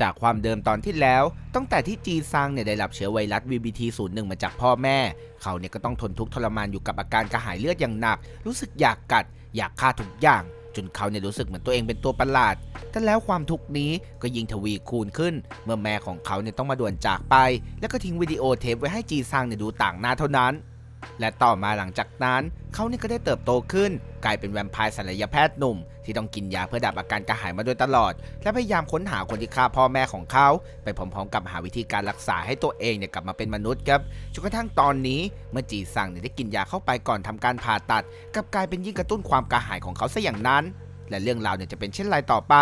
จากความเดิมตอนที่แล้ว ตั้งแต่ที่จีซังเนี่ยได้รับเชื้อไวรัส VBT01 มาจากพ่อแม่ เขาเนี่ยก็ต้องทนทุกข์ทรมานอยู่กับอาการกระหายเลือดอย่างหนัก รู้สึกอยากกัด อยากฆ่าทุกอย่าง จนเขาเนี่ยรู้สึกเหมือนตัวเองเป็นตัวประหลาด แต่แล้วความทุกข์นี้ก็ยิ่งทวีคูณขึ้น เมื่อแม่ของเขาเนี่ยต้องมาด่วนจากไป แล้วก็ทิ้งวิดีโอเทปไว้ให้จีซังเนี่ยดูต่างหน้าเท่านั้น และต่อมาหลังจากนั้น เขาเนี่ยก็ได้เติบโตขึ้น กลายเป็นแวมไพร์ศัลยแพทย์หนุ่ม ที่ต้องกินยาเพื่อดับอาการกระหายมาโดยตลอด และพยายามค้นหาคนที่ฆ่าพ่อแม่ของเขา ไปพร้อมๆ กับหาวิธีการรักษาให้ตัวเองเนี่ยกลับมาเป็นมนุษย์ครับจนกระทั่งตอนนี้เมื่อจีซังเนี่ยได้กินยาเข้าไปก่อนทำการผ่าตัดกลับกลายเป็นยิ่งกระตุ้นความกระหายของเขาซะอย่างนั้น และเรื่องราวเนี่ยจะเป็นเช่นไรต่อไป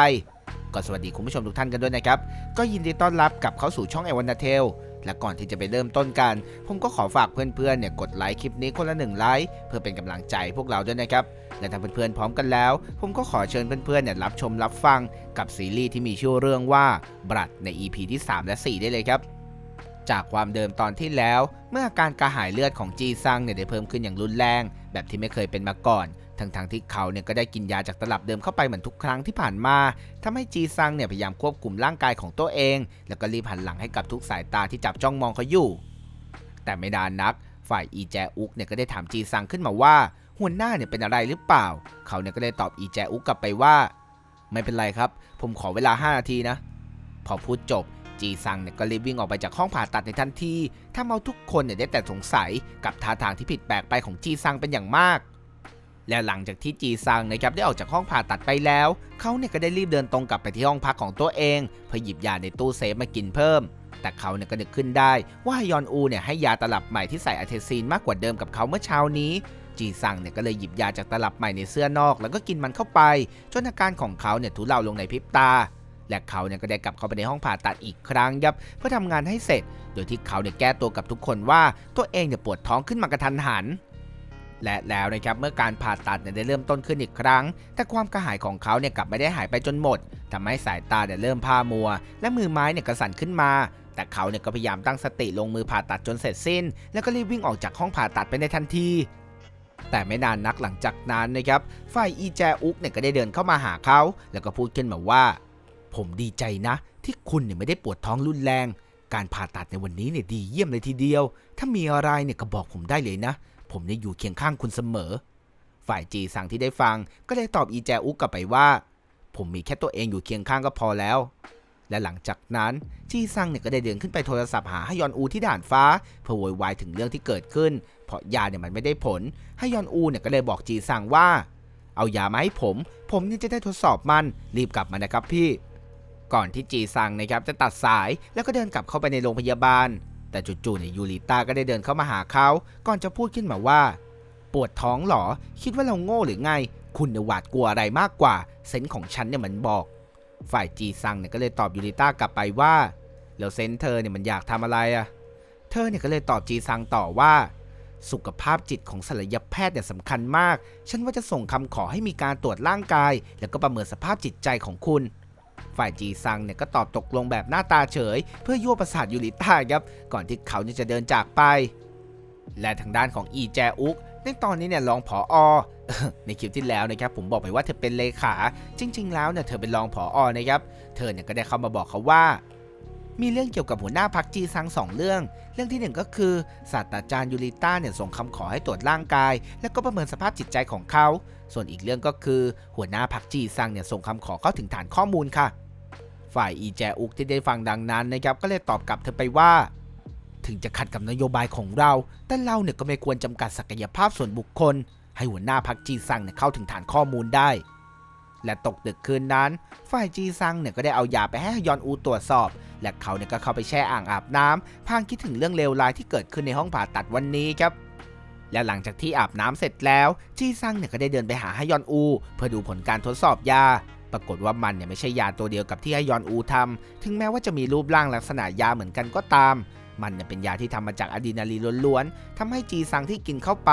ก็สวัสดีคุณผู้ชมทุกท่านกันด้วยนะครับ ก็ยินดีต้อนรับกลับเข้าสู่ช่องไอวันนาเทล และก่อนที่จะไปเริ่มต้นกัน ผมก็ขอฝากเพื่อนๆเนี่ยกดไลค์คลิปนี้คนละหนึ่งไลค์เพื่อเป็นกำลังใจพวกเราด้วยนะครับและถ้าเพื่อนๆพร้อมกันแล้ว ผมก็ขอเชิญเพื่อนๆเนี่ยรับชมรับฟังกับซีรีส์ที่มีชื่อเรื่องว่าบรัดใน EP ที่ 3 และ 4 ได้เลยครับจากความเดิมตอนที่แล้ว เมื่ออาการกระหายเลือดของจีซังเนี่ยได้เพิ่มขึ้นอย่างรุนแรง แบบที่ไม่เคยเป็นมาก่อน ทั้งๆทที่เขาเนี่ยก็ได้กินยาจากตลับเดิมเข้าไปเหมือนทุกครั้งที่ผ่านมาทำให้จีซังเนี่ยพยายามควบคุมร่างกายของตัวเอง แล้วก็รีบหันหลังให้กับทุกสายตาที่จับจ้องมองเขาอยู่ แต่ไม่นานนัก ฝ่ายอีแจอุกเนี่ยก็ได้ถามจีซังขึ้นมาว่า หัวหน้าเนี่ยเป็นอะไรหรือเปล่า เขาเนี่ยก็ได้ตอบอีแจอุกกลับไปว่า ไม่เป็นไรครับ ผมขอเวลา 5 นาทีนะ พอพูดจบจีซังเนี่ยก็รีบวิ่งออกไปจากห้องผ่าตัดในทันทีทำเอาทุกคนเนี่ยได้แต่สงสัยกับท่าทางที่ผิดแปลกไปของจีซังเป็นอย่างมาก และหลังจากที่จีซังนะครับได้ออกจากห้องผ่าตัดไปแล้ว เขาเนี่ยก็ได้รีบเดินตรงกลับไปที่ห้องพักของตัวเองเพื่อหยิบยาในตู้เซฟมากินเพิ่ม แต่เขาเนี่ยก็นึกขึ้นได้ว่าฮยอนอูเนี่ยให้ยาตลับใหม่ที่ใส่อะเทซีนมากกว่าเดิมกับเขาเมื่อเช้านี้ จีซังเนี่ยก็เลยหยิบยาจากตลับใหม่ในเสื้อนอก แล้วก็กินมันเข้าไปจนอาการของเขาเนี่ยทุเลาลงในพริบตาและเขาเนี่ยก็ได้กลับเข้าไปในห้องผ่าตัดอีกครั้งยับเพื่อทำงานให้เสร็จ โดยที่เขาเนี่ยแก้ตัวกับทุกคนว่าตัวเองเนี่ยปวดท้องขึ้นมากระทันหัน และแล้วนะครับเมื่อการผ่าตัดเนี่ยได้เริ่มต้นขึ้นอีกครั้ง แต่ความกระหายของเขาเนี่ยกลับไม่ได้หายไปจนหมดทำให้สายตาเนี่ยเริ่มพามัว และมือไม้เนี่ยกระสั่นขึ้นมา แต่เขาเนี่ยก็พยายามตั้งสติลงมือผ่าตัดจนเสร็จสิ้น แล้วก็รีบวิ่งออกจากห้องผ่าตัดไปในทันทีแต่ไม่นานนักหลังจากนั้นนะครับ ฝ่ายอีแจอุกเนี่ยก็ได้เดินเข้ามาหาเขา แล้วก็พูดขึ้นมาว่า ผมดีใจนะ ที่คุณเนี่ยไม่ได้ปวดท้องรุนแรง การผ่าตัดในวันนี้เนี่ยดีเยี่ยมเลยทีเดียว ถ้ามีอะไรเนี่ยก็บอกผมได้เลยนะ ผมเนี่ยอยู่เคียงข้างคุณเสมอ ฝ่ายจีสั่งที่ได้ฟังก็เลยตอบอีแจอุกกลับไปว่า ผมมีแค่ตัวเองอยู่เคียงข้างก็พอแล้ว และหลังจากนั้นจีซังเนี่ยก็ได้เดินขึ้นไปโทรศัพท์หาฮยอนอูที่ด่านฟ้าเพื่อโวยวายถึงเรื่องที่เกิดขึ้น เพราะยาเนี่ยมันไม่ได้ผลฮยอนอูเนี่ยก็เลยบอกจีซังว่า เอายามาให้ผม ผมนี่จะได้ทดสอบมันรีบกลับมานะครับพี่ ก่อนที่จีซังนะครับจะตัดสายแล้วก็เดินกลับเข้าไปในโรงพยาบาล แต่จู่ๆเนี่ยยูริต้าก็ได้เดินเข้ามาหาเขาก่อนจะพูดขึ้นมาว่า ปวดท้องเหรอ คิดว่าเราโง่หรือไง คุณเนี่ยหวาดกลัวอะไรมากกว่า เซนส์ของฉันเนี่ยมันบอก ฝ่ายจีซังเนี่ยก็เลยตอบยูริต้ากลับไปว่า แล้วเซนส์เธอเนี่ยมันอยากทำอะไรอะเธอเนี่ยก็เลยตอบจีซังต่อว่า สุขภาพจิตของศัลยแพทย์เนี่ยสำคัญมาก ฉันว่าจะส่งคำขอให้มีการตรวจร่างกาย แล้วก็ประเมินสภาพจิตใจของคุณ ฝ่ายจีซังเนี่ยก็ตอบตกลงแบบหน้าตาเฉย เพื่อยั่วประสาทยูริต้าครับ ก่อนที่เขาจะเดินจากไป และทางด้านของอีแจอุกในตอนนี้เนี่ยรองผออในคลิปที่แล้วนะครับผมบอกไปว่าเธอเป็นเลขา จริง ๆ แล้วเนี่ยเธอเป็นรองผออนะครับ เธอเนี่ยก็ได้เข้ามาบอกเขาว่า มีเรื่องเกี่ยวกับหัวหน้าพักจีซังสองเรื่อง เรื่องที่หนึ่งก็คือศาสตราจารย์ยูริต้าเนี่ยส่งคำขอให้ตรวจร่างกาย แล้วก็ประเมินสภาพจิตใจของเขา ส่วนอีกเรื่องก็คือ หัวหน้าพักจีซังเนี่ยส่งคำขอเข้าถึงฐานข้อมูลค่ะ ฝ่ายอีแจอุกที่ได้ฟังดังนั้นนะครับก็เลยตอบกลับเธอไปว่า ถึงจะขัดกับนโยบายของเรา แต่เราเนี่ยก็ไม่ควรจำกัดศักยภาพส่วนบุคคล ให้หัวหน้าพักจีซังเนี่ยเข้าถึงฐานข้อมูลได้ และตกดึกคืนนั้น ฝ่ายจีซังเนี่ยก็ได้เอายาไปให้ฮยอนอูตรวจสอบ และเขาเนี่ยก็เข้าไปแช่อ่างอาบน้ำพางคิดถึงเรื่องเลวร้ายที่เกิดขึ้นในห้องผ่าตัดวันนี้ครับและหลังจากที่อาบน้ำเสร็จแล้ว จีซังเนี่ยก็ได้เดินไปหาฮยอนอู เพื่อดูผลการทดสอบยา ปรากฏว่ามันเนี่ยไม่ใช่ยาตัวเดียวกับที่ฮยอนอูทำถึงแม้ว่าจะมีรูปร่างลักษณะยาเหมือนกันก็ตาม มันเนี่ยเป็นยาที่ทำมาจากอะดรีนาลีนล้วนๆทำให้จีซังที่กินเข้าไป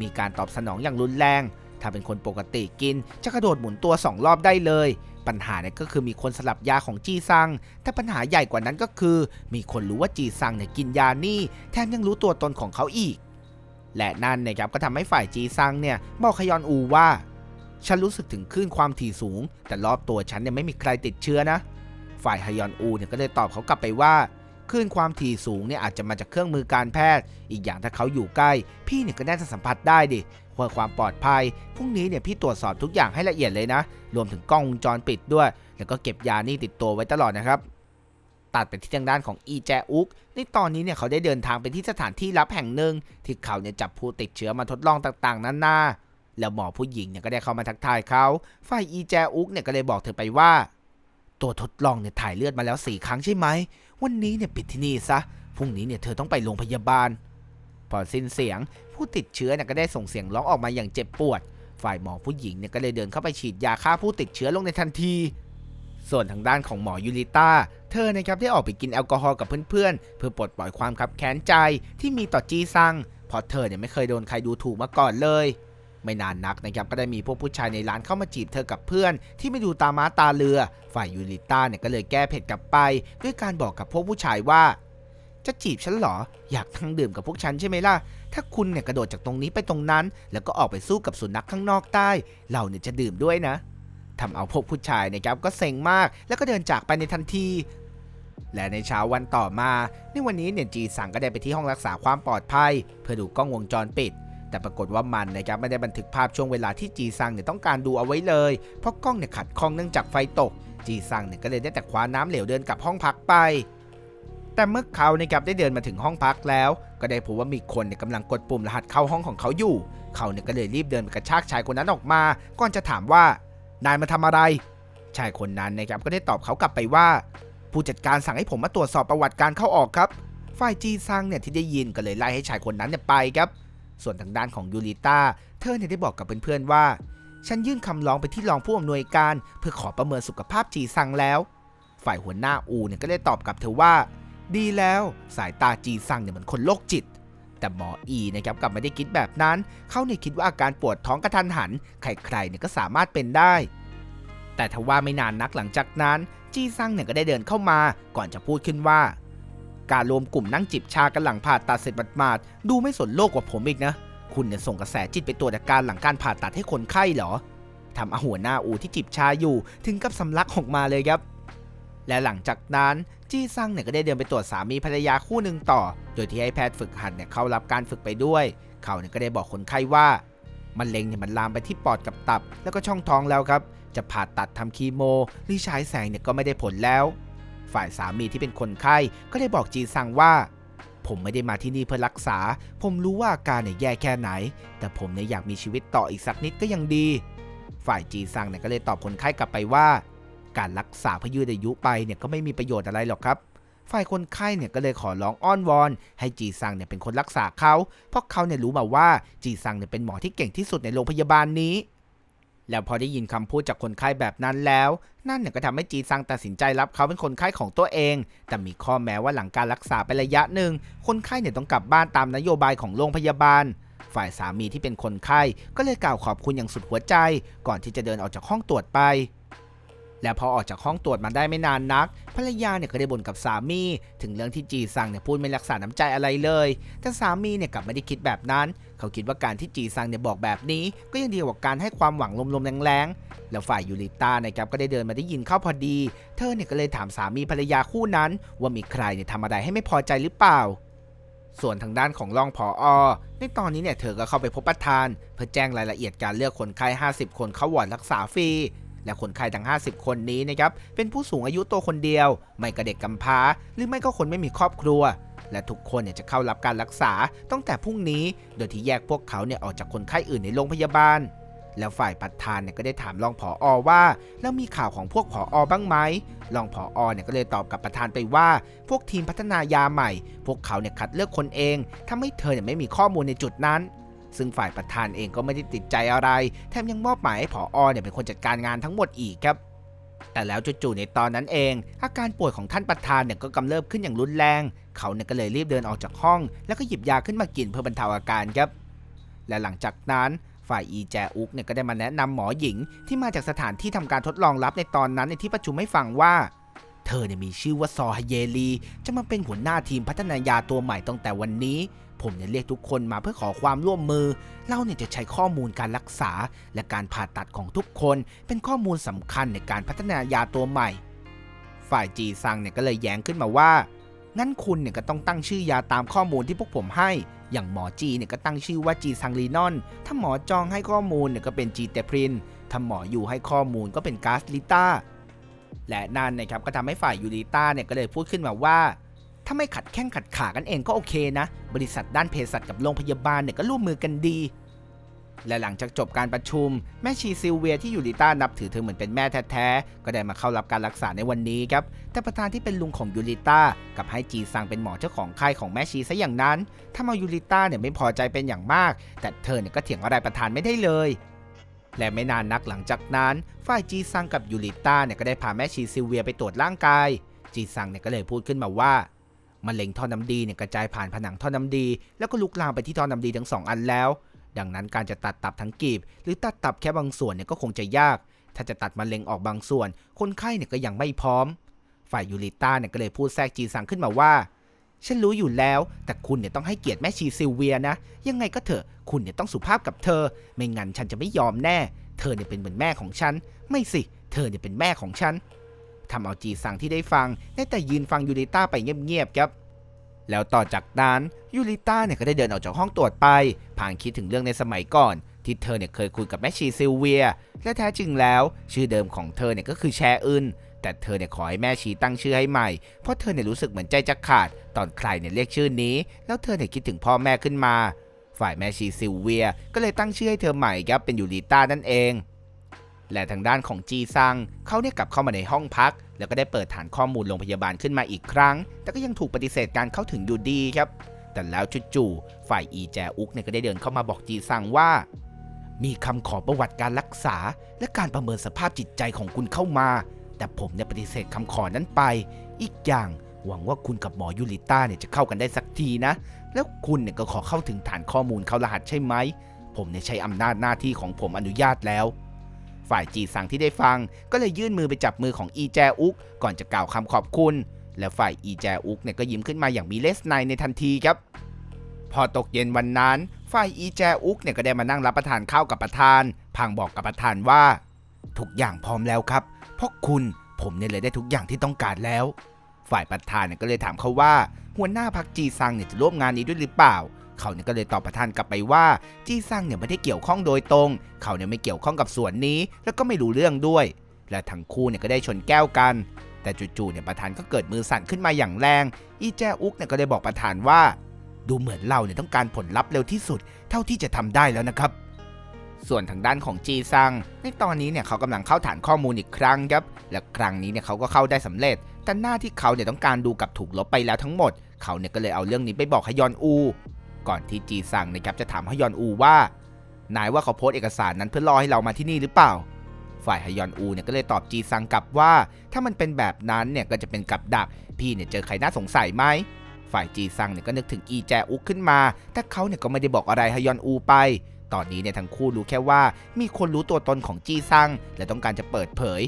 มีการตอบสนองอย่างรุนแรง ถ้าเป็นคนปกติกิน จะกระโดดหมุนตัว 2 รอบได้เลย ปัญหาเนี่ยก็คือมีคนสลับยาของจีซัง แต่ปัญหาใหญ่กว่านั้นก็คือ มีคนรู้ว่าจีซังเนี่ยกินยานี่ แถมยังรู้ตัวตนของเขาอีก และนั่นนะครับก็ทำให้ฝ่ายจีซังเนี่ยบอกขยอนอูว่า ฉันรู้สึกถึงคลื่นความถี่สูง แต่รอบตัวฉันเนี่ยไม่มีใครติดเชื้อนะ ฝ่ายฮยอนอูเนี่ยก็เลยตอบเขากลับไปว่าคลื่นความถี่สูงเนี่ยอาจจะมาจากเครื่องมือการแพทย์ อีกอย่างถ้าเขาอยู่ใกล้ พี่เนี่ยก็น่าจะสัมผัสได้ดิเพื่อความปลอดภัยพรุ่งนี้เนี่ยพี่ตรวจสอบทุกอย่างให้ละเอียดเลยนะ รวมถึงกล้องวงจรปิดด้วย แล้วก็เก็บยานี่ติดตัวไว้ตลอดนะครับ ตัดไปที่ทางด้านของอีแจอุกในตอนนี้เนี่ยเขาได้เดินทางไปที่สถานที่ลับแห่งหนึ่งที่เขาเนี่ยจับผู้ติดเชื้อมาทดลองต่างๆนานา แล้วหมอผู้หญิงเนี่ยก็ได้เข้ามาทักทายเขาฝ่ายอีแจอุกเนี่ยก็เลยบอกเธอไปว่า ตัวทดลองเนี่ยถ่ายเลือดมาแล้วสี่ครั้งใช่ไหม วันนี้เนี่ยปิดที่นี่ซะ พรุ่งนี้เนี่ยเธอต้องไปโรงพยาบาล พอสิ้นเสียง ผู้ติดเชื้อเนี่ยก็ได้ส่งเสียงร้องออกมาอย่างเจ็บปวด ฝ่ายหมอผู้หญิงเนี่ยก็เลยเดินเข้าไปฉีดยาฆ่าผู้ติดเชื้อลงในทันที ส่วนทางด้านของหมอยูริต้า เธอนะครับได้ออกไปกินแอลกอฮอล์กับเพื่อนๆ เพื่อปลดปล่อยความคับแค้นใจที่มีต่อจีซังเพราะเธอเนี่ยไม่เคยโดนใครดูถูกมาก่อนเลย ไม่นานนักนะครับก็ได้มีพวกผู้ชายในร้านเข้ามาจีบเธอกับเพื่อน ที่ไม่ดูตาม้าตาเรือ ฝ่ายยูริต้าเนี่ยก็เลยแก้เผ็ดกลับไป ด้วยการบอกกับพวกผู้ชายว่า จะจีบฉันเหรอ อยากทั้งดื่มกับพวกฉันใช่ไหมล่ะ ถ้าคุณเนี่ยกระโดดจากตรงนี้ไปตรงนั้น แล้วก็ออกไปสู้กับสุนัขข้างนอกใต้เราเนี่ยจะดื่มด้วยนะทำเอาพวกผู้ชายนะครับก็เซ็งมาก แล้วก็เดินจากไปในทันทีและในเช้าวันต่อมา ในวันนี้เนี่ยจีสังก็ได้ไปที่ห้องรักษาความปลอดภัย เพื่อดูกล้องวงจรปิด แต่ปรากฏว่ามันนะครับไม่ได้บันทึกภาพช่วงเวลาที่จีซังเนี่ยต้องการดูเอาไว้เลย เพราะกล้องเนี่ยขัดข้องเนื่องจากไฟตก จีซังเนี่ยก็เลยได้แต่คว้าน้ำเหลวเดินกลับห้องพักไป แต่เมื่อเขานะครับได้เดินมาถึงห้องพักแล้ว ก็ได้พบว่ามีคนเนี่ยกำลังกดปุ่มรหัสเข้าห้องของเขาอยู่ เขาเนี่ยก็เลยรีบเดินไปกระชากชายคนนั้นออกมา ก่อนจะถามว่านายมาทำอะไร ชายคนนั้นนะครับก็ได้ตอบเขากลับไปว่า ผู้จัดการสั่งให้ผมมาตรวจสอบประวัติการเข้าออกครับ ฝ่ายจีซังเนี่ยที่ได้ยินก็เลยไล่ให้ชายคนนั้นเนี่ยไปครับ ส่วนทางด้านของยูริต้าเธอเนี่ยได้บอกกับเพื่อนๆว่า ฉันยื่นคำร้องไปที่รองผู้อำนวยการ เพื่อขอประเมินสุขภาพจีซังแล้ว ฝ่ายหัวหน้าอูเนี่ยก็ได้ตอบกลับเธอว่า ดีแล้วสายตาจีซังเนี่ยเหมือนคนโรคจิต แต่หมออีนะครับกลับไม่ได้คิดแบบนั้น เขาเนี่ยคิดว่าอาการปวดท้องกระทันหัน ใครๆเนี่ยก็สามารถเป็นได้ แต่ทว่าไม่นานนักหลังจากนั้น จีซังเนี่ยก็ได้เดินเข้ามา ก่อนจะพูดขึ้นว่า การรวมกลุ่มนั่งจิบชากันหลังผ่าตัดเสร็จหมาดๆดูไม่สนโลกกว่าผมอีกนะ คุณเนี่ยส่งกระแสจิตไปตรวจอาการหลังการผ่าตัดให้คนไข้เหรอทำเอาหัวหน้าอูที่จิบชาอยู่ถึงกับสำลักออกมาเลยครับ และหลังจากนั้นจี้ซังเนี่ยก็ได้เดินไปตรวจสามีภรรยาคู่หนึ่งต่อ โดยที่ให้แพทย์ฝึกหัดเนี่ยเข้ารับการฝึกไปด้วย เขาเนี่ยก็ได้บอกคนไข้ว่า มันเล็งเนี่ยมันลามไปที่ปอดกับตับ แล้วก็ช่องท้องแล้วครับ จะผ่าตัดทำคีโมหรือฉายแสงเนี่ยก็ไม่ได้ผลแล้ว ฝ่ายสามีที่เป็นคนไข้ก็ได้บอกจีซังว่า ผมไม่ได้มาที่นี่เพื่อรักษา ผมรู้ว่าอาการเนี่ยแย่แค่ไหน แต่ผมเนี่ยอยากมีชีวิตต่ออีกสักนิดก็ยังดี ฝ่ายจีซังเนี่ยก็เลยตอบคนไข้กลับไปว่า การรักษาเพื่อยืดอายุไปเนี่ยก็ไม่มีประโยชน์อะไรหรอกครับฝ่ายคนไข้เนี่ยก็เลยขอร้องอ้อนวอน ให้จีซังเนี่ยเป็นคนรักษาเขา เพราะเขาเนี่ยรู้มาว่าจีซังเนี่ยเป็นหมอที่เก่งที่สุดในโรงพยาบาลนี้ แล้วพอได้ยินคำพูดจากคนไข้แบบนั้นแล้ว นั่นเนี่ยก็ทำให้จีซังตัดสินใจรับเขาเป็นคนไข้ของตัวเอง แต่มีข้อแม้ว่าหลังการรักษาไประยะหนึ่ง คนไข้เนี่ยต้องกลับบ้านตามนโยบายของโรงพยาบาล ฝ่ายสามีที่เป็นคนไข้ก็เลยกล่าวขอบคุณอย่างสุดหัวใจ ก่อนที่จะเดินออกจากห้องตรวจไป และพอออกจากห้องตรวจมาได้ไม่นานนัก ภรรยาเนี่ยก็ได้บ่นกับสามี ถึงเรื่องที่จีซังเนี่ยพูดไม่รักษาน้ำใจอะไรเลย แต่สามีเนี่ยกลับไม่ได้คิดแบบนั้น เขาคิดว่าการที่จีซังเนี่ยบอกแบบนี้ ก็ยังดีกว่าการให้ความหวังลมๆแรงๆ แล้วฝ่ายยูริต้านะครับก็ได้เดินมาได้ยินเข้าพอดี เธอเนี่ยก็เลยถามสามีภรรยาคู่นั้น ว่ามีใครเนี่ยทำอะไรให้ไม่พอใจหรือเปล่า ส่วนทางด้านของรองผออในตอนนี้เนี่ยเธอก็เข้าไปพบประธาน เพื่อแจ้งรายละเอียดการเลือกคนไข้ 50 คนเข้าวอร์ดรักษาฟรี และคนไข้ทั้ง 50 คนนี้นะครับเป็นผู้สูงอายุตัวคนเดียว ไม่กระเด็กกำพร้า หรือไม่ก็คนไม่มีครอบครัว และทุกคนเนี่ยจะเข้ารับการรักษาตั้งแต่พรุ่งนี้ โดยที่แยกพวกเขาเนี่ยออกจากคนไข้อื่นในโรงพยาบาล แล้วฝ่ายประธานเนี่ยก็ได้ถามรองผออว่า แล้วมีข่าวของพวกผออบ้างไหมรองผออเนี่ยก็เลยตอบกับประธานไปว่า พวกทีมพัฒนายาใหม่ พวกเขาเนี่ยคัดเลือกคนเองทำให้เธอเนี่ยไม่มีข้อมูลในจุดนั้น ซึ่งฝ่ายประธานเองก็ไม่ได้ติดใจอะไร แถมยังมอบหมายให้ผออเนี่ยเป็นคนจัดการงานทั้งหมดอีกครับแต่แล้วจู่ๆในตอนนั้นเอง อาการป่วยของท่านประธานเนี่ยก็กำเริบขึ้นอย่างรุนแรง เขาเนี่ยก็เลยรีบเดินออกจากห้อง แล้วก็หยิบยาขึ้นมากินเพื่อบรรเทาอาการครับ และหลังจากนั้นฝ่ายอีแจอุกเนี่ยก็ได้มาแนะนำหมอหญิง ที่มาจากสถานที่ทำการทดลองลับในตอนนั้นในที่ประชุมให้ฟังว่า เธอเนี่ยมีชื่อว่าซอฮเยลี จะมาเป็นหัวหน้าทีมพัฒนายาตัวใหม่ตั้งแต่วันนี้ ผมเนี่ยเรียกทุกคนมาเพื่อขอความร่วมมือ เราเนี่ยจะใช้ข้อมูลการรักษา และการผ่าตัดของทุกคน เป็นข้อมูลสำคัญในการพัฒนายาตัวใหม่ ฝ่ายจีซังเนี่ยก็เลยแย้งขึ้นมาว่า งั้นคุณเนี่ยก็ต้องตั้งชื่อยาตามข้อมูลที่พวกผมให้ อย่างหมอจีเนี่ยก็ตั้งชื่อว่าจีซังลีนอน ถ้าหมอจองให้ข้อมูลเนี่ยก็เป็นจีเตพริน ถ้าหมออยู่ให้ข้อมูลก็เป็นกาซลิต้า และนั่นนะครับก็ทำให้ฝ่ายยูริต้าเนี่ยก็เลยพูดขึ้นมาว่า ถ้าไม่ขัดแข้งขัดขากันเองก็โอเคนะ บริษัทด้านเภสัชกับโรงพยาบาลเนี่ยก็ร่วมมือกันดี และหลังจากจบการประชุม แม่ชีซิลเวียที่ยูริต้านับถือเธอเหมือนเป็นแม่แท้ๆ ก็ได้มาเข้ารับการรักษาในวันนี้ครับ แต่ประธานที่เป็นลุงของยูริต้ากับให้จีซังเป็นหมอเจ้าของค่ายของแม่ชีซะอย่างนั้นถ้ามายูริต้าเนี่ยไม่พอใจเป็นอย่างมาก แต่เธอเนี่ยก็เถียงอะไรประธานไม่ได้เลยและไม่นานนักหลังจากนั้น ฝ่ายจีซังกับยูริต้าเนี่ยก็ได้พาแม่ชีซิลเวียไปตรวจร่างกาย จีซังเนี่ยก็เลยพูดขึ้นมาว่า มะเร็งท่อน้ำดีเนี่ยกระจายผ่านผนังท่อน้ำดี แล้วก็ลุกลามไปที่ท่อน้ำดีทั้งสองอันแล้ว ดังนั้นการจะตัดตับทั้งกีบ หรือตัดตับแค่บางส่วนเนี่ยก็คงจะยาก ถ้าจะตัดมะเร็งออกบางส่วน คนไข้เนี่ยก็ยังไม่พร้อม ฝ่ายยูริต้าเนี่ยก็เลยพูดแทรกจีซังขึ้นมาว่า ฉันรู้อยู่แล้ว แต่คุณเนี่ยต้องให้เกียรติแม่ชีซิลเวียนะ ยังไงก็เถอะ คุณเนี่ยต้องสุภาพกับเธอ ไม่งั้นฉันจะไม่ยอมแน่ เธอเนี่ยเป็นเหมือนแม่ของฉัน ไม่สิ เธอเนี่ยเป็นแม่ของฉัน ทำเอาจีซังที่ได้ฟังได้แต่ยืนฟังยูริต้าไปเงียบๆครับ แล้วต่อจากนั้นยูริต้าเนี่ยก็ได้เดินออกจากห้องตรวจไปผ่านคิดถึงเรื่องในสมัยก่อน ที่เธอเนี่ยเคยคุยกับแม่ชีซิลเวีย และแท้จริงแล้ว ชื่อเดิมของเธอเนี่ยก็คือแชอึนแต่เธอเนี่ยขอให้แม่ชีตั้งชื่อให้ใหม่ เพราะเธอเนี่ยรู้สึกเหมือนใจจะขาด ตอนใครเนี่ยเรียกชื่อนี้ แล้วเธอเนี่ยคิดถึงพ่อแม่ขึ้นมา ฝ่ายแม่ชีซิลเวีย ก็เลยตั้งชื่อให้เธอใหม่ครับเป็นยูริต้านั่นเอง และทางด้านของจีซังเขาเนี่ยกลับเข้ามาในห้องพัก แล้วก็ได้เปิดฐานข้อมูลโรงพยาบาลขึ้นมาอีกครั้ง แต่ก็ยังถูกปฏิเสธการเข้าถึงอยู่ดีครับ แต่แล้วจู่ๆฝ่ายอีแจอุกเนี่ยก็ได้เดินเข้ามาบอกจีซังว่า มีคำขอประวัติการรักษา และการประเมินสภาพจิตใจของคุณเข้ามา แต่ผมเนี่ยปฏิเสธคำขอนั้นไป อีกอย่างหวังว่าคุณกับหมอยูริต้าเนี่ยจะเข้ากันได้สักทีนะ แล้วคุณเนี่ยก็ขอเข้าถึงฐานข้อมูลเขารหัสใช่ไหม ผมเนี่ยใช้อำนาจหน้าที่ของผมอนุญาตแล้ว ฝ่ายจีซังที่ได้ฟัง ก็เลยยื่นมือไปจับมือของอีแจอุก ก่อนจะกล่าวคำขอบคุณ และฝ่ายอีแจอุกเนี่ยก็ยิ้มขึ้นมาอย่างมีเลสไนในทันทีครับ พอตกเย็นวันนั้น ฝ่ายอีแจอุกเนี่ยก็ได้มานั่งรับประทานข้าวกับประธานพังบอกกับประธานว่า ทุกอย่างพร้อมแล้วครับเพราะคุณผมเนี่ยเลยได้ทุกอย่างที่ต้องการแล้ว ฝ่ายประธานเนี่ยก็เลยถามเขาว่า หัวหน้าพักจีซังเนี่ยจะร่วมงานนี้ด้วยหรือเปล่า เขาเนี่ยก็เลยตอบประธานกลับไปว่าจีซังเนี่ยไม่ได้เกี่ยวข้องโดยตรง เขาเนี่ยไม่เกี่ยวข้องกับส่วนนี้ แล้วก็ไม่รู้เรื่องด้วย และทั้งคู่เนี่ยก็ได้ชนแก้วกัน แต่จู่ๆเนี่ยประธานก็เกิดมือสั่นขึ้นมาอย่างแรง อีแจอุกเนี่ยก็ได้บอกประธานว่า ดูเหมือนเราเนี่ยต้องการผลลัพธ์เร็วที่สุด เท่าที่จะทำได้แล้วนะครับ ส่วนทางด้านของจีซัง ในตอนนี้เนี่ยเขากำลังเข้าฐานข้อมูลอีกครั้งครับ และครั้งนี้เนี่ยเขาก็เข้าได้สำเร็จ แต่หน้าที่เขาเนี่ยต้องการดูกับถูกลบไปแล้วทั้งหมด เขาเนี่ยก็เลยเอาเรื่องนี้ไปบอกฮยอนอู ก่อนที่จีซังนะครับจะถามฮยอนอูว่านายว่าเขาโพสเอกสารนั้นเพื่อรอให้เรามาที่นี่หรือเปล่า ฝ่ายฮยอนอูเนี่ยก็เลยตอบจีซังกลับว่า ถ้ามันเป็นแบบนั้นเนี่ยก็จะเป็นกับดัก พี่เนี่ยเจอใครน่าสงสัยไหม ฝ่ายจีซังเนี่ยก็นึกถึงอีแจอุกขึ้นมา แต่เขาเนี่ยก็ไม่ได้บอกอะไรฮยอนอูไป ตอนนี้เนี่ยทั้งคู่รู้แค่ว่า มีคนรู้ตัวตนของจีซังและต้องการจะเปิดเผย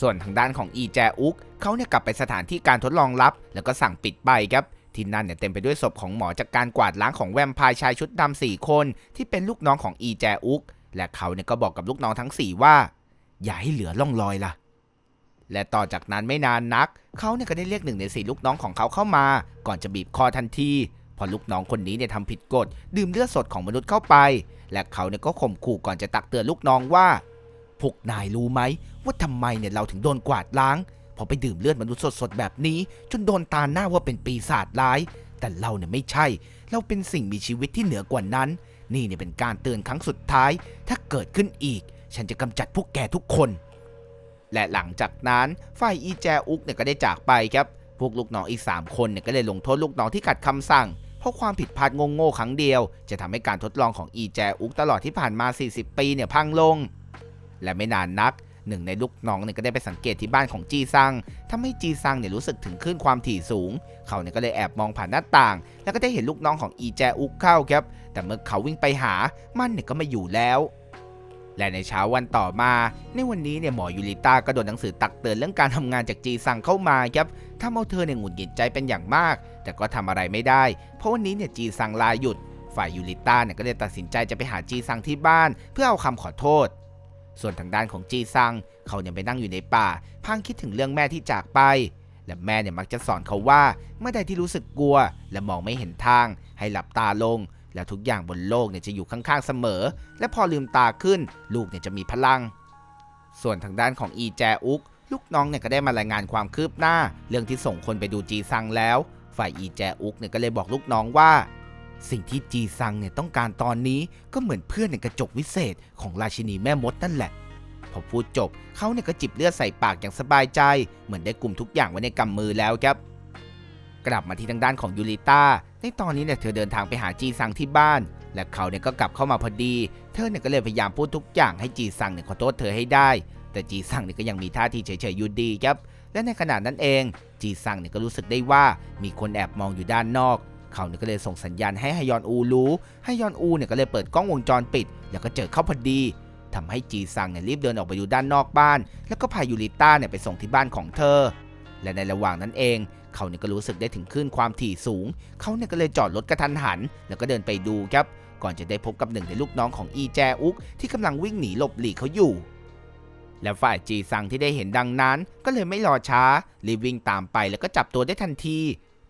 ส่วนทางด้านของอีแจอุกเขาเนี่ยกลับไปสถานที่การทดลองลับ แล้วก็สั่งปิดไปครับ ที่นั่นเนี่ยเต็มไปด้วยศพของหมอจากการกวาดล้างของแวมไพร์ชายชุดดำสี่คน ที่เป็นลูกน้องของอีแจอุก และเขาเนี่ยก็บอกกับลูกน้องทั้ง4ว่า อย่าให้เหลือร่องรอยล่ะ และต่อจากนั้นไม่นานนัก เขาเนี่ยก็ได้เรียกหนึ่งในสี่ลูกน้องของเขาเข้ามา ก่อนจะบีบคอทันที พอลูกน้องคนนี้เนี่ยทำผิดกฎดื่มเลือดสดของมนุษย์เข้าไป และเขาเนี่ยก็ข่มขู่ก่อนจะตักเตือนลูกน้องว่าพวกนายรู้ไหมว่าทำไมเนี่ยเราถึงโดนกวาดล้าง พอไปดื่มเลือดมนุษย์สดๆแบบนี้ จนโดนตาหน้าว่าเป็นปีศาจร้าย แต่เราเนี่ยไม่ใช่ เราเป็นสิ่งมีชีวิตที่เหนือกว่านั้น นี่เนี่ยเป็นการเตือนครั้งสุดท้าย ถ้าเกิดขึ้นอีก ฉันจะกำจัดพวกแกทุกคน และหลังจากนั้นฝ่ายอีแจอุกเนี่ยก็ได้จากไปครับพวกลูกน้องอีก 3 คนเนี่ยก็เลยลงโทษลูกน้องที่ขัดคำสั่ง เพราะความผิดพลาดโง่ๆครั้งเดียว จะทำให้การทดลองของอีแจอุกตลอดที่ผ่านมา 40 ปีเนี่ยพังลง และไม่นานนัก หนึ่งในลูกน้องเนี่ยก็ได้ไปสังเกตที่บ้านของจีซังทำให้จีซังเนี่ยรู้สึกถึงคลื่นความถี่สูง เขาเนี่ยก็เลยแอบมองผ่านหน้าต่าง แล้วก็ได้เห็นลูกน้องของอีแจอุกเข้าครับ แต่เมื่อเขาวิ่งไปหามันเนี่ยก็ไม่อยู่แล้วและในเช้าวันต่อมา ในวันนี้เนี่ยหมอยูริต้าก็โดนหนังสือตักเตือนเรื่องการทำงานจากจีซังเข้ามาครับทำเอาเธอเนี่ยหงุดหงิดใจเป็นอย่างมาก แต่ก็ทำอะไรไม่ได้ เพราะวันนี้เนี่ยจีซังลาหยุด ฝ่ายยูริต้าเนี่ยก็เลยตัดสินใจจะไปหาจีซังที่บ้าน เพื่อเอาคำขอโทษ ส่วนทางด้านของจีซัง เขาเนี่ยไปนั่งอยู่ในป่าพังคิดถึงเรื่องแม่ที่จากไป และแม่เนี่ยมักจะสอนเขาว่าเมื่อใดที่รู้สึกกลัว และมองไม่เห็นทาง ให้หลับตาลง แล้วทุกอย่างบนโลกเนี่ยจะอยู่ข้างๆเสมอ และพอลืมตาขึ้น ลูกเนี่ยจะมีพลัง ส่วนทางด้านของอีแจอุกลูกน้องเนี่ยก็ได้มารายงานความคืบหน้า เรื่องที่ส่งคนไปดูจีซังแล้ว ฝ่ายอีแจอุกเนี่ยก็เลยบอกลูกน้องว่า สิ่งที่จีซังเนี่ยต้องการตอนนี้ก็เหมือนเพื่อนในกระจกวิเศษของราชินีแม่มดนั่นแหละ พอพูดจบเขาเนี่ยก็จิบเลือดใส่ปากอย่างสบายใจ เหมือนได้กลุ่มทุกอย่างไว้ในกำมือแล้วครับ กลับมาที่ทางด้านของยูริต้าในตอนนี้เนี่ยเธอเดินทางไปหาจีซังที่บ้าน และเขาเนี่ยก็กลับเข้ามาพอดี เธอเนี่ยก็เลยพยายามพูดทุกอย่างให้จีซังเนี่ยขอโทษเธอให้ได้ แต่จีซังเนี่ยก็ยังมีท่าทีเฉยๆอยู่ดีครับ และในขณะนั้นเองจีซังเนี่ยก็รู้สึกได้ว่ามีคนแอบมองอยู่ด้านนอก เขาเนี่ยก็เลยส่งสัญญาณให้ฮยอนอูรู้ฮยอนอูเนี่ยก็เลยเปิดกล้องวงจรปิด แล้วก็เจอเข้าพอดีทำให้จีซังเนี่ยรีบเดินออกไปดูด้านนอกบ้าน แล้วก็พายูริต้าเนี่ยไปส่งที่บ้านของเธอ และในระหว่างนั้นเอง เขาเนี่ยก็รู้สึกได้ถึงคลื่นความถี่สูง เขาเนี่ยก็เลยจอดรถกระทันหัน แล้วก็เดินไปดูครับ ก่อนจะได้พบกับหนึ่งในลูกน้องของอีแจอุกที่กำลังวิ่งหนีหลบหลีกเขาอยู่ และฝ่ายจีซังที่ได้เห็นดังนั้น ก็เลยไม่รอช้ารีบวิ่งตามไปแล้วก็จับตัวได้ทันที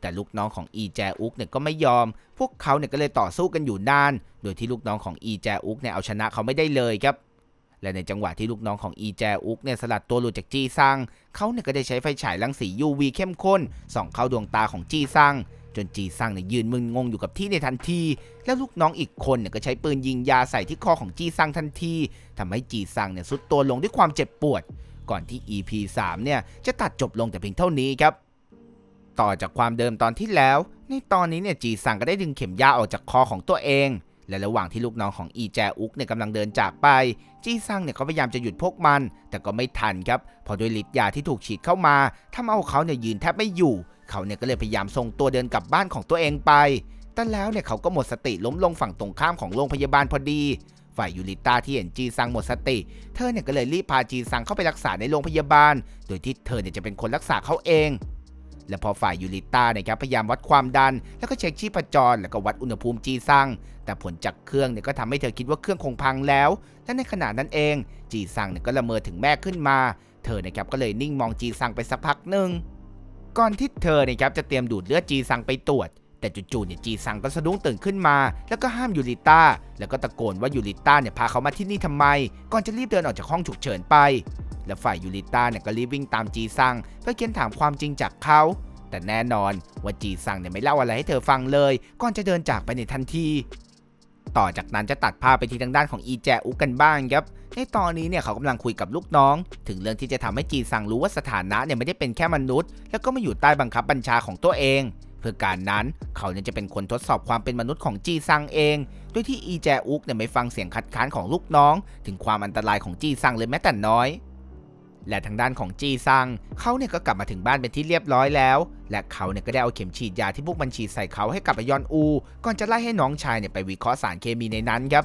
แต่ลูกน้องของอีแจอุกเนี่ยก็ไม่ยอม พวกเขาเนี่ยก็เลยต่อสู้กันอยู่นาน โดยที่ลูกน้องของอีแจอุกเนี่ยเอาชนะเขาไม่ได้เลยครับ และในจังหวะที่ลูกน้องของอีแจอุกเนี่ยสลัดตัวหลุดจากจีซัง เขาเนี่ยก็ได้ใช้ไฟฉายรังสี UV เข้มข้นส่องเข้าดวงตาของจีซังจนจีซังเนี่ยยืนมึนงงอยู่กับที่ในทันที แล้วลูกน้องอีกคนเนี่ยก็ใช้ปืนยิงยาใส่ที่คอของจีซังทันทีทำให้จีซังเนี่ยสุดตัวลงด้วยความเจ็บปวด ก่อนที่ EP 3เนี่ยจะตัดจบลงแต่เพียงเท่านี้ครับ ต่อจากความเดิมตอนที่แล้ว ในตอนนี้เนี่ยจีซังก็ได้ดึงเข็มยาออกจากคอของตัวเอง และระหว่างที่ลูกน้องของอีแจอุกเนี่ยกำลังเดินจากไป จีซังเนี่ยเขาพยายามจะหยุดพวกมัน แต่ก็ไม่ทันครับเพอด้วยฤทธิ์ยาที่ถูกฉีดเข้ามาทำเอาเขาเนี่ยยืนแทบไม่อยู่ เขาเนี่ยก็เลยพยายามทรงตัวเดินกลับบ้านของตัวเองไปแต่แล้วเนี่ยเขาก็หมดสติล้มลงฝั่งตรงข้ามของโรงพยาบาลพอดีฝ่ายยูริต้าที่เห็นจีซังหมดสติ เธอเนี่ยก็เลยรีบพาจีซังเข้าไปรักษาในโรงพยาบาล โดยที่เธอเนี่ยจะเป็นคนรักษาเขาเอง และพอฝ่ายยูริต้าเนี่ยครับพยายามวัดความดัน แล้วก็เช็คชีพจร แล้วก็วัดอุณหภูมิจีซัง แต่ผลจากเครื่องเนี่ยก็ทำให้เธอคิดว่าเครื่องคงพังแล้ว และในขณะนั้นเอง จีซังเนี่ยก็ละเมอถึงแม่ขึ้นมา เธอนะครับก็เลยนิ่งมองจีซังไปสักพักหนึ่งก่อนที่เธอเนี่ยครับจะเตรียมดูดเลือดจีซังไปตรวจ แต่จู่ๆเนี่ยจีซังก็สะดุ้งตื่นขึ้นมา แล้วก็ห้ามยูริต้าแล้วก็ตะโกนว่ายูริต้าเนี่ยพาเขามาที่นี่ทำไม ก่อนจะรีบเดินออกจากห้องฉุกเฉินไป และฝ่ายยูริต้าเนี่ยก็รีบวิ่งตามจีซังเพื่อเค้นถามความจริงจากเขา แต่แน่นอนว่าจีซังเนี่ยไม่เล่าอะไรให้เธอฟังเลย ก่อนจะเดินจากไปในทันที ต่อจากนั้นจะตัดภาพไปที่ทางด้านของอีแจอุกกันบ้างครับในตอนนี้เนี่ยเขากำลังคุยกับลูกน้อง ถึงเรื่องที่จะทำให้จีซังรู้ว่าสถานะเนี่ยไม่ได้เป็นแค่มนุษย์ แล้วก็ไม่อยู่ใต้บังคับบัญชาของตัวเอง พื่อการนั้น เขาเนี่ยจะเป็นคนทดสอบความเป็นมนุษย์ของจีซังเองโดยที่อีแจอุกเนี่ยไม่ฟังเสียงคัดค้านของลูกน้อง ถึงความอันตรายของจีซังเลยแม้แต่น้อย และทางด้านของจีซังเขาเนี่ยก็กลับมาถึงบ้านเป็นที่เรียบร้อยแล้ว และเขาเนี่ยก็ได้เอาเข็มฉีดยาที่พวกมันฉีดใส่เขาให้กับยอนอูก่อนจะไล่ให้น้องชายเนี่ยไปวิเคราะห์สารเคมีในนั้นครับ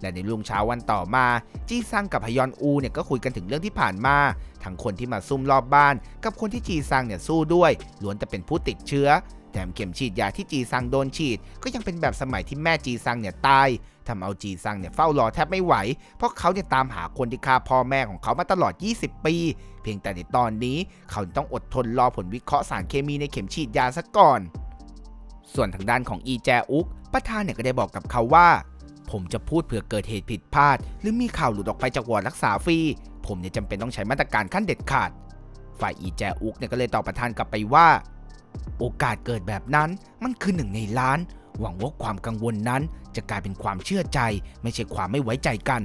และในรุ่งเช้าวันต่อมา จีซังกับฮยอนอูเนี่ยก็คุยกันถึงเรื่องที่ผ่านมา ทั้งคนที่มาซุ่มรอบบ้าน กับคนที่จีซังเนี่ยสู้ด้วยล้วนแต่เป็นผู้ติดเชื้อ แถมเข็มฉีดยาที่จีซังโดนฉีด ก็ยังเป็นแบบสมัยที่แม่จีซังเนี่ยตายทำเอาจีซังเนี่ยเฝ้ารอแทบไม่ไหว เพราะเขาเนี่ยตามหาคนที่ฆ่าพ่อแม่ของเขามาตลอด 20 ปี เพียงแต่ในตอนนี้เขาต้องอดทนรอผลวิเคราะห์สารเคมีในเข็มฉีดยาซะก่อน ส่วนทางด้านของอีแจอุกประธานเนี่ยก็ได้บอกกับเขาว่า ผมจะพูดเผื่อเกิดเหตุผิดพลาด หรือมีข่าวหลุดออกไปจากวอร์ดรักษาฟรีผมเนี่ยจำเป็นต้องใช้มาตรการขั้นเด็ดขาด ฝ่ายอีแจอุกเนี่ยก็เลยตอบประธานกลับไปว่า โอกาสเกิดแบบนั้นมันคือหนึ่งในล้าน หวังว่าความกังวลนั้นจะกลายเป็นความเชื่อใจ ไม่ใช่ความไม่ไว้ใจกัน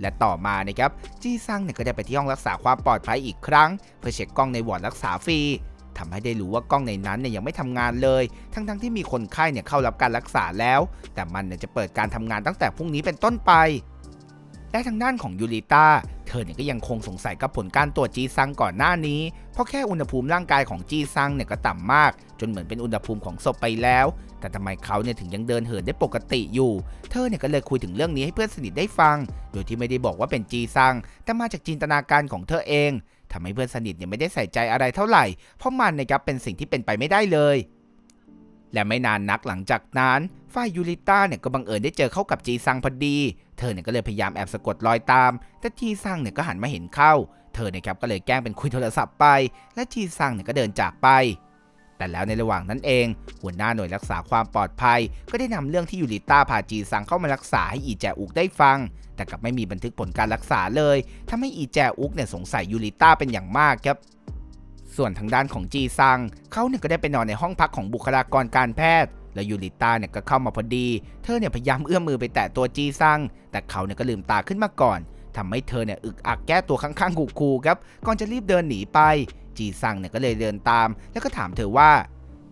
และต่อมานะครับจีซังเนี่ยก็ได้ไปที่ห้องรักษาความปลอดภัยอีกครั้ง เพื่อเช็คกล้องในวอร์ดรักษาฟรีทำให้ได้รู้ว่ากล้องในนั้นเนี่ยยังไม่ทำงานเลย ทั้งๆที่มีคนไข้เนี่ยเข้ารับการรักษาแล้ว แต่มันเนี่ยจะเปิดการทำงานตั้งแต่พรุ่งนี้เป็นต้นไป และทางด้านของยูริต้าเธอเนี่ยก็ยังคงสงสัยกับผลการตรวจจีซังก่อนหน้านี้ เพราะแค่อุณหภูมิร่างกายของจีซังเนี่ยก็ต่ำมาก จนเหมือนเป็นอุณหภูมิของศพไปแล้ว แต่ทำไมเขาเนี่ยถึงยังเดินเหินได้ปกติอยู่ เธอเนี่ยก็เลยคุยถึงเรื่องนี้ให้เพื่อนสนิทได้ฟัง โดยที่ไม่ได้บอกว่าเป็นจีซัง แต่มาจากจินตนาการของเธอเองทำให้เพื่อนสนิทเนี่ยไม่ได้ใส่ใจอะไรเท่าไหร่ เพราะมันนะครับเป็นสิ่งที่เป็นไปไม่ได้เลย และไม่นานนักหลังจากนั้นฝ่ายยูริต้าเนี่ยก็บังเอิญได้เจอเข้ากับจีซังพอดี เธอเนี่ยก็เลยพยายามแอบสะกดรอยตาม แต่จีซังเนี่ยก็หันมาเห็นเข้า เธอเนี่ยครับก็เลยแกล้งเป็นคุยโทรศัพท์ไป และจีซังเนี่ยก็เดินจากไป แต่แล้วในระหว่างนั้นเอง หัวหน้าหน่วยรักษาความปลอดภัย ก็ได้นำเรื่องที่ยูริต้าพาจีซังเข้ามารักษาให้อีแจอุกได้ฟัง แต่กลับไม่มีบันทึกผลการรักษาเลยทำให้อีแจอุกเนี่ยสงสัยยูริต้าเป็นอย่างมากครับ ส่วนทางด้านของจีซังเขาเนี่ยก็ได้ไปนอนในห้องพักของบุคลากรการแพทย์ แล้วยูริต้าเนี่ยก็เข้ามาพอดี เธอเนี่ยพยายามเอื้อมมือไปแตะตัวจีซัง แต่เขาเนี่ยก็ลืมตาขึ้นมาก่อนทำให้เธอเนี่ยอึกอักแก้ตัวข้างๆคูครับ ก่อนจะรีบเดินหนีไป จีซังเนี่ยก็เลยเดินตาม แล้วก็ถามเธอว่า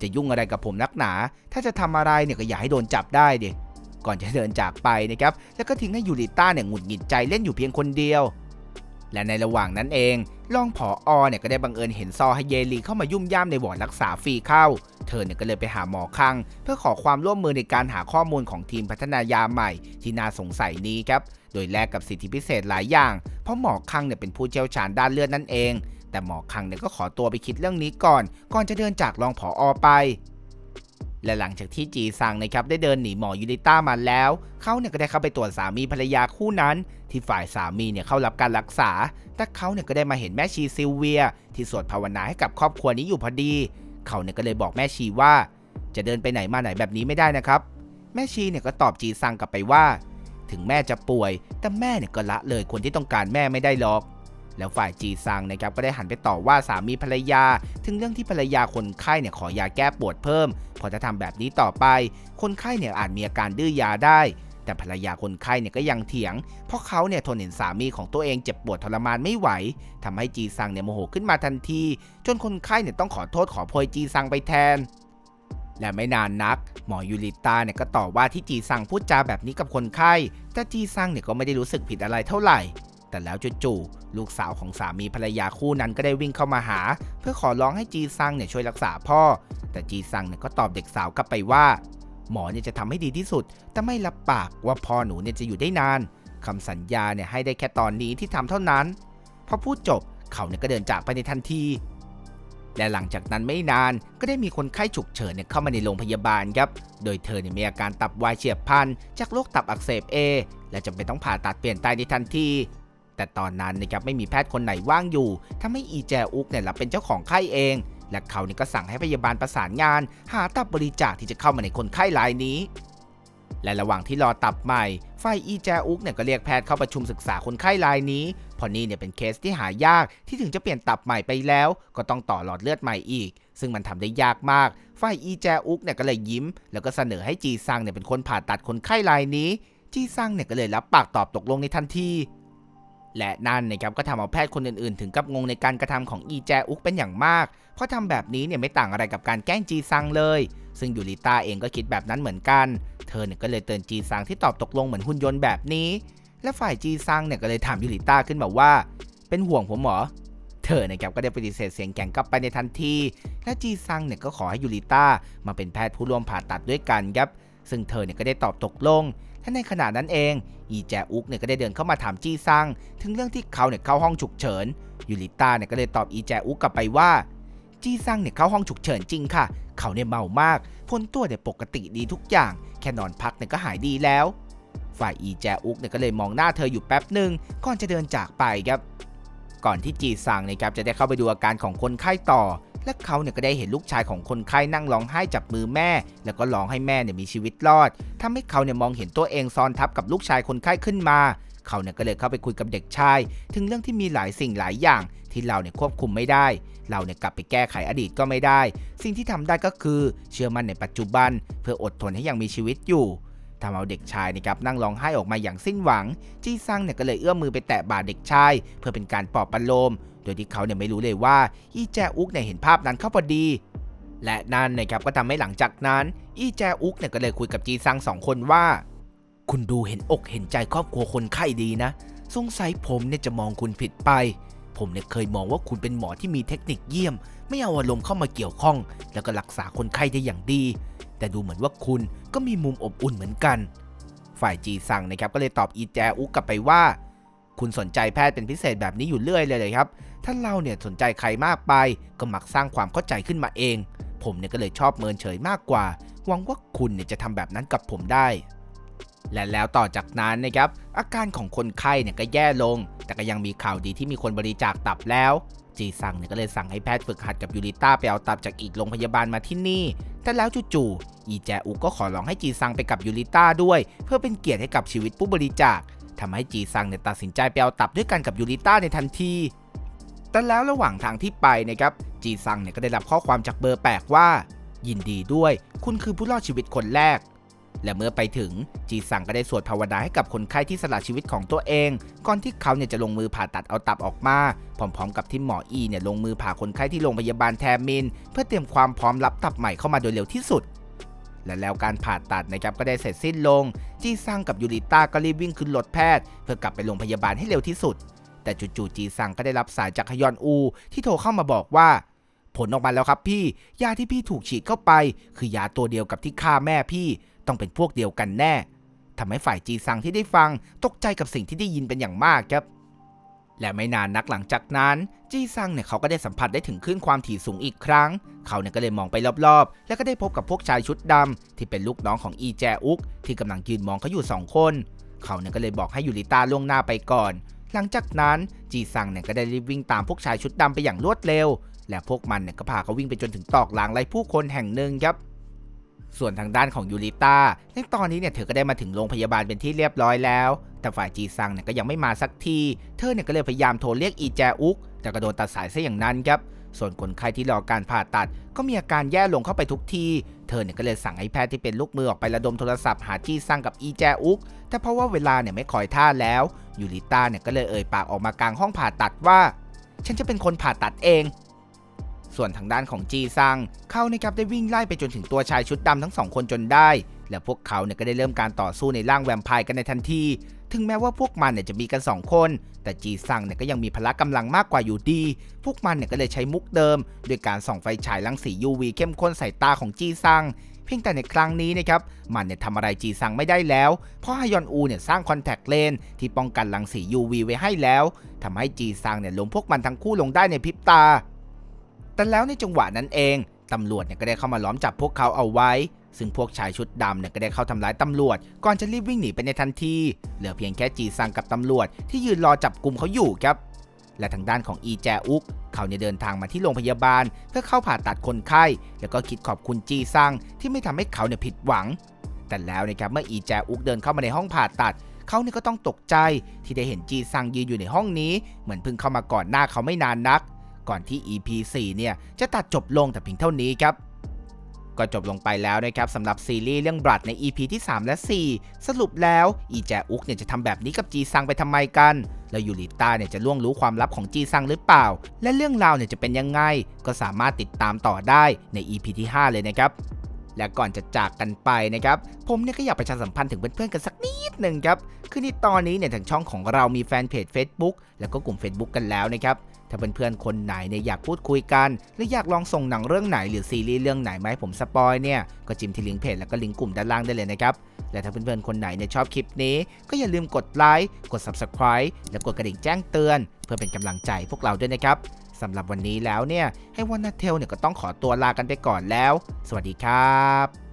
จะยุ่งอะไรกับผมนักหนา ถ้าจะทำอะไรเนี่ยก็อย่าให้โดนจับได้ดิ ก่อนจะเดินจากไปนะครับ แล้วก็ทิ้งให้ยูริต้าเนี่ยหงุดหงิดใจเล่นอยู่เพียงคนเดียวและในระหว่างนั้นเอง รองผออเนี่ยก็ได้บังเอิญเห็นซอฮเยลีเข้ามายุ่มย่ามในวอร์ดรักษาฟรีเข้า เธอเนี่ยก็เลยไปหาหมอคัง เพื่อขอความร่วมมือในการหาข้อมูลของทีมพัฒนายาใหม่ ที่น่าสงสัยนี้ครับ โดยแลกกับสิทธิพิเศษหลายอย่าง เพราะหมอคังเนี่ยเป็นผู้เชี่ยวชาญด้านเลือดนั่นเอง แต่หมอคังเนี่ยก็ขอตัวไปคิดเรื่องนี้ก่อน ก่อนจะเดินจากรองผออไป และหลังจากที่จีซังนะครับได้เดินหนีหมอยูริต้ามาแล้ว เขาเนี่ยก็ได้เข้าไปตรวจสามีภรรยาคู่นั้น ที่ฝ่ายสามีเนี่ยเข้ารับการรักษา แต่เขาเนี่ยก็ได้มาเห็นแม่ชีซิลเวีย ที่สวดภาวนาให้กับครอบครัวนี้อยู่พอดี เขาเนี่ยก็เลยบอกแม่ชีว่า จะเดินไปไหนมาไหนแบบนี้ไม่ได้นะครับ แม่ชีเนี่ยก็ตอบจีซังกลับไปว่า ถึงแม่จะป่วย แต่แม่เนี่ยก็ละเลยคนที่ต้องการแม่ไม่ได้หรอกแล้วฝ่ายจีซังนะครับก็ได้หันไปต่อว่าสามีภรรยา ถึงเรื่องที่ภรรยาคนไข้เนี่ยขอยาแก้ปวดเพิ่ม ถ้าทำแบบนี้ต่อไป คนไข้เนี่ยอาจมีอาการดื้อยาได้ แต่ภรรยาคนไข้เนี่ยก็ยังเถียง เพราะเขาเนี่ยทนเห็นสามีของตัวเองเจ็บปวดทรมานไม่ไหวทำให้จีซังเนี่ยโมโหขึ้นมาทันที จนคนไข้เนี่ยต้องขอโทษขอโพยจีซังไปแทนและไม่นานนัก หมอยูริตาเนี่ยก็ต่อว่าที่จีซังพูดจาแบบนี้กับคนไข้ แต่จีซังเนี่ยก็ไม่ได้รู้สึกผิดอะไรเท่าไหร่ แต่แล้วจู่ๆลูกสาวของสามีภรรยาคู่นั้นก็ได้วิ่งเข้ามาหา เพื่อขอร้องให้จีซังเนี่ยช่วยรักษาพ่อ แต่จีซังเนี่ยก็ตอบเด็กสาวกลับไปว่า หมอเนี่ยจะทำให้ดีที่สุด แต่ไม่รับปากว่าพ่อหนูเนี่ยจะอยู่ได้นานคำสัญญาเนี่ยให้ได้แค่ตอนนี้ที่ทำเท่านั้นพอพูดจบเขาเนี่ยก็เดินจากไปในทันที และหลังจากนั้นไม่นานก็ได้มีคนไข้ฉุกเฉินเนี่ยเข้ามาในโรงพยาบาลครับ โดยเธอเนี่ยมีอาการตับวายเฉียบพลันจากโรคตับอักเสบเอและจำเป็นต้องผ่าตัดเปลี่ยนไตในทันที แต่ตอนนั้นนะครับไม่มีแพทย์คนไหนว่างอยู่ทำให้อีแจอุกเนี่ยรับเป็นเจ้าของไข้เอง และเขาเนี่ยก็สั่งให้พยาบาลประสานงาน หาตับบริจาคที่จะเข้ามาในคนไข้รายนี้ และระหว่างที่รอตับใหม่ฝ่ายอีแจอุกเนี่ยก็เรียกแพทย์เข้าประชุมศึกษาคนไข้รายนี้เพราะนี่เนี่ยเป็นเคสที่หายากที่ถึงจะเปลี่ยนตับใหม่ไปแล้ว ก็ต้องต่อหลอดเลือดใหม่อีก ซึ่งมันทำได้ยากมาก ฝ่ายอีแจอุกเนี่ยก็เลยยิ้ม แล้วก็เสนอให้จีซังเนี่ยเป็นคนผ่าตัดคนไข้รายนี้ จีซังเนี่ยก็เลยรับปากตอบตกลงในทันที และนั่นนะครับก็ทำเอาแพทย์คนอื่นๆ ถึงกับงงในการกระทำของอีแจอุกเป็นอย่างมาก เพราะทำแบบนี้เนี่ยไม่ต่างอะไรกับการแกล้งจีซังเลย ซึ่งยูริต้าเองก็คิดแบบนั้นเหมือนกัน เธอเนี่ยก็เลยเตือนจีซังที่ตอบตกลงเหมือนหุ่นยนต์แบบนี้ และฝ่ายจีซังเนี่ยก็เลยถามยูริต้าขึ้นมาว่า เป็นห่วงผมเหรอเธอนะครับก็ได้ปฏิเสธเสียงแข็งกลับไปในทันที และจีซังเนี่ยก็ขอให้ยูริต้ามาเป็นแพทย์ผู้ร่วมผ่าตัดด้วยกันครับซึ่งเธอเนี่ยก็ได้ตอบตกลง และในขณะนั้นเอง อีแจอุกเนี่ยก็ได้เดินเข้ามาถามจีซัง ถึงเรื่องที่เขาเนี่ยเข้าห้องฉุกเฉิน ยูริต้าเนี่ยก็เลยตอบอีแจอุกกลับไปว่า จีซังเนี่ยเข้าห้องฉุกเฉินจริงค่ะ เขาเนี่ยเมามากผลตัวเนี่ยปกติดีทุกอย่าง แค่นอนพักเนี่ยก็หายดีแล้ว ฝ่ายอีแจอุกเนี่ยก็เลยมองหน้าเธออยู่แป๊บหนึ่งก่อนจะเดินจากไปครับ ก่อนที่จีซังนะครับจะได้เข้าไปดูอาการของคนไข้ต่อ และเขาเนี่ยก็ได้เห็นลูกชายของคนไข้นั่งร้องไห้จับมือแม่ แล้วก็ร้องให้แม่เนี่ยมีชีวิตรอดทำให้เขาเนี่ยมองเห็นตัวเองซ้อนทับกับลูกชายคนไข้ขึ้นมา เขาเนี่ยก็เลยเข้าไปคุยกับเด็กชาย ถึงเรื่องที่มีหลายสิ่งหลายอย่าง ที่เราเนี่ยควบคุมไม่ได้ เราเนี่ยกลับไปแก้ไขอดีตก็ไม่ได้ สิ่งที่ทำได้ก็คือเชื่อมั่นในปัจจุบัน เพื่ออดทนให้ยังมีชีวิตอยู่ทำเอาเด็กชายนะครับนั่งร้องไห้ออกมาอย่างสิ้นหวัง จีซังเนี่ยก็เลยเอื้อมมือไปแตะบ่าเด็กชาย เพื่อเป็นการปลอบประโลม โดยที่เขาเนี่ยไม่รู้เลยว่าอีแจอุกเนี่ยเห็นภาพนั้นเข้าพอดี และนั่นนะครับก็ทำให้หลังจากนั้น อีแจอุกเนี่ยก็เลยคุยกับจีซังสองคนว่า คุณดูเห็นอกเห็นใจครอบครัวคนไข้ดีนะสงสัยผมเนี่ยจะมองคุณผิดไป ผมเนี่ยเคยมองว่าคุณเป็นหมอที่มีเทคนิคเยี่ยม ไม่เอาอารมณ์เข้ามาเกี่ยวข้อง แล้วก็รักษาคนไข้ได้อย่างดี แต่ดูเหมือนว่าคุณก็มีมุมอบอุ่นเหมือนกัน ฝ่ายจีซังนะครับก็เลยตอบอีแจอุกกลับไปว่า คุณสนใจแพทย์เป็นพิเศษแบบนี้อยู่เรื่อยเลยเลยครับ ถ้าเราเนี่ยสนใจใครมากไป ก็มักสร้างความเข้าใจขึ้นมาเอง ผมเนี่ยก็เลยชอบเมินเฉยมากกว่า หวังว่าคุณเนี่ยจะทำแบบนั้นกับผมได้ และแล้วต่อจากนั้นนะครับ อาการของคนไข้เนี่ยก็แย่ลง แต่ก็ยังมีข่าวดีที่มีคนบริจาคตับแล้ว จีซังเนี่ยก็เลยสั่งให้แพทย์ฝึกหัดกับยูริต้าไปเอาตับจากอีกโรงพยาบาลมาที่นี่ แต่แล้วจู่ๆอีแจอุก็ขอร้องให้จีซังไปกับยูริต้าด้วย เพื่อเป็นเกียรติให้กับชีวิตผู้บริจาค ทำให้จีซังเนี่ยตัดสินใจไปเอาตับด้วยกันกับยูริต้าในทันที แต่แล้วระหว่างทางที่ไปนะครับจีซังเนี่ยก็ได้รับข้อความจากเบอร์แปลกว่า ยินดีด้วย คุณคือผู้รอดชีวิตคนแรก และเมื่อไปถึงจีซังก็ได้สวดภาวนาให้กับคนไข้ที่สละชีวิตของตัวเอง ก่อนที่เขาเนี่ยจะลงมือผ่าตัดเอาตับออกมา พร้อม ๆ กับที่หมออีเนี่ยลงมือผ่าคนไข้ที่โรงพยาบาลแทมิน เพื่อเตรียมความพร้อมรับตับใหม่เข้ามาโดยเร็วที่สุด และแล้วการผ่าตัดนะครับก็ได้เสร็จสิ้นลง จีซังกับยูริต้าก็รีบวิ่งขึ้นรถแพทย์ เพื่อกลับไปโรงพยาบาลให้เร็วที่สุด แต่จู่ๆจีซังก็ได้รับสายจากฮยอนอู ที่โทรเข้ามาบอกว่า ผลออกมาแล้วครับพี่ ยาที่พี่ถูกฉีดเข้าไป คือยาตัวเดียวกับที่ฆ่าแม่พี่ ต้องเป็นพวกเดียวกันแน่ทำให้ฝ่ายจีซังที่ได้ฟังตกใจกับสิ่งที่ได้ยินเป็นอย่างมากครับ และไม่นานนักหลังจากนั้นจีซังเนี่ยเขาก็ได้สัมผัสได้ถึงคลื่นความถี่สูงอีกครั้ง เขาเนี่ยก็เลยมองไปรอบๆ แล้วก็ได้พบกับพวกชายชุดดำที่เป็นลูกน้องของอีแจอุกที่กำลังยืนมองเขาอยู่สองคน เขาเนี่ยก็เลยบอกให้ยูริต้าล่วงหน้าไปก่อน หลังจากนั้นจีซังเนี่ยก็ได้รีบวิ่งตามพวกชายชุดดำไปอย่างรวดเร็ว และพวกมันเนี่ยก็พาเขาวิ่งไปจนถึงตอกหลังไรผู้คนแห่งหนึ่งครับ ส่วนทางด้านของยูริต้าในตอนนี้เนี่ยเธอก็ได้มาถึงโรงพยาบาลเป็นที่เรียบร้อยแล้ว แต่ฝ่ายจีซังเนี่ยก็ยังไม่มาสักที เธอเนี่ยก็เลยพยายามโทรเรียกอีแจอุก แต่ก็โดนตัดสายซะอย่างนั้นครับ ส่วนคนไข้ที่รอการผ่าตัด ก็มีอาการแย่ลงเข้าไปทุกที เธอเนี่ยก็เลยสั่งให้แพทย์ที่เป็นลูกมือออกไประดมโทรศัพท์หาจีซังกับอีแจอุก แต่เพราะว่าเวลาเนี่ยไม่คอยท่าแล้วยูริต้าเนี่ยก็เลยเอ่ยปากออกมากลางห้องผ่าตัดว่า ฉันจะเป็นคนผ่าตัดเอง ส่วนทางด้านของจีซัง เขานะครับได้วิ่งไล่ไปจนถึงตัวชายชุดดำทั้งสองคนจนได้ และพวกเขาเนี่ยก็ได้เริ่มการต่อสู้ในร่างแวมไพร์กันในทันที ถึงแม้ว่าพวกมันเนี่ยจะมีกัน 2 คน แต่จีซังเนี่ยก็ยังมีพละกำลังมากกว่าอยู่ดี พวกมันเนี่ยก็เลยใช้มุกเดิมโดยการส่องไฟฉายรังสี UV เข้มข้นใส่ตาของจีซังเพียงแต่ในครั้งนี้นะครับ มันเนี่ยทำอะไรจีซังไม่ได้แล้ว เพราะฮยอนอูเนี่ยสร้างคอนแทคเลนที่ป้องกันรังสี UV ไว้ให้แล้วทำให้จีซังเนี่ยล้มพวกมันทั้งคู่ลงได้ในพริบตา แต่แล้วในจังหวะนั้นเองตำรวจเนี่ยก็ได้เข้ามาล้อมจับพวกเขาเอาไว้ ซึ่งพวกชายชุดดำเนี่ยก็ได้เข้าทำร้ายตำรวจ ก่อนจะรีบวิ่งหนีไปในทันที เหลือเพียงแค่จีซังกับตำรวจ ที่ยืนรอจับกลุ่มเขาอยู่ครับ และทางด้านของอีแจอุกเขาเนี่ยเดินทางมาที่โรงพยาบาล เพื่อเข้าผ่าตัดคนไข้ แล้วก็คิดขอบคุณจีซังที่ไม่ทำให้เขาเนี่ยผิดหวัง แต่แล้วนะครับเมื่ออีแจอุกเดินเข้ามาในห้องผ่าตัด เขาเนี่ยก็ต้องตกใจที่ได้เห็นจีซังยืนอยู่ในห้องนี้ เหมือนเพิ่งเข้ามาก่อนหน้าเขาไม่นานนัก ก่อนที่ EP 4 เนี่ย จะตัดจบลงแต่เพียงเท่านี้ครับก็จบลงไปแล้วนะครับสำหรับซีรีส์เรื่องบลัดใน EP ที่ 3 และ 4 สรุปแล้วอีแจอุกเนี่ยจะทำแบบนี้กับจีซังไปทำไมกัน แล้วยูริต้าเนี่ยจะล่วงรู้ความลับของจีซังหรือเปล่า และเรื่องราวเนี่ยจะเป็นยังไง ก็สามารถติดตามต่อได้ใน EP ที่ 5 เลยนะครับ และก่อนจะจากกันไปนะครับ ผมเนี่ยก็อยากประชาสัมพันธ์ถึงเพื่อนๆกันสักนิดหนึ่งครับคือในตอนนี้เนี่ยทางช่องของเรามีแฟนเพจ Facebook แล้วก็กลุ่ม Facebook กันแล้วนะครับ ถ้าเพื่อนๆคนไหนเนี่ยอยากพูดคุยกันหรืออยากลองส่งหนังเรื่องไหนหรือซีรีส์เรื่องไหนมาให้ผมสปอยเนี่ยก็จิ้มที่ลิงก์เพจแล้วก็ลิงก์กลุ่มด้านล่างได้เลยนะครับและถ้าเพื่อนๆคนไหนเนี่ยชอบคลิปนี้ ก็อย่าลืมกดไลค์กด Subscribe และกดกระดิ่งแจ้งเตือน เพื่อเป็นกำลังใจพวกเราด้วยนะครับสำหรับวันนี้แล้วเนี่ยให้วันนาเทลเนี่ยก็ต้องขอตัวลากันไปก่อนแล้ว สวัสดีครับ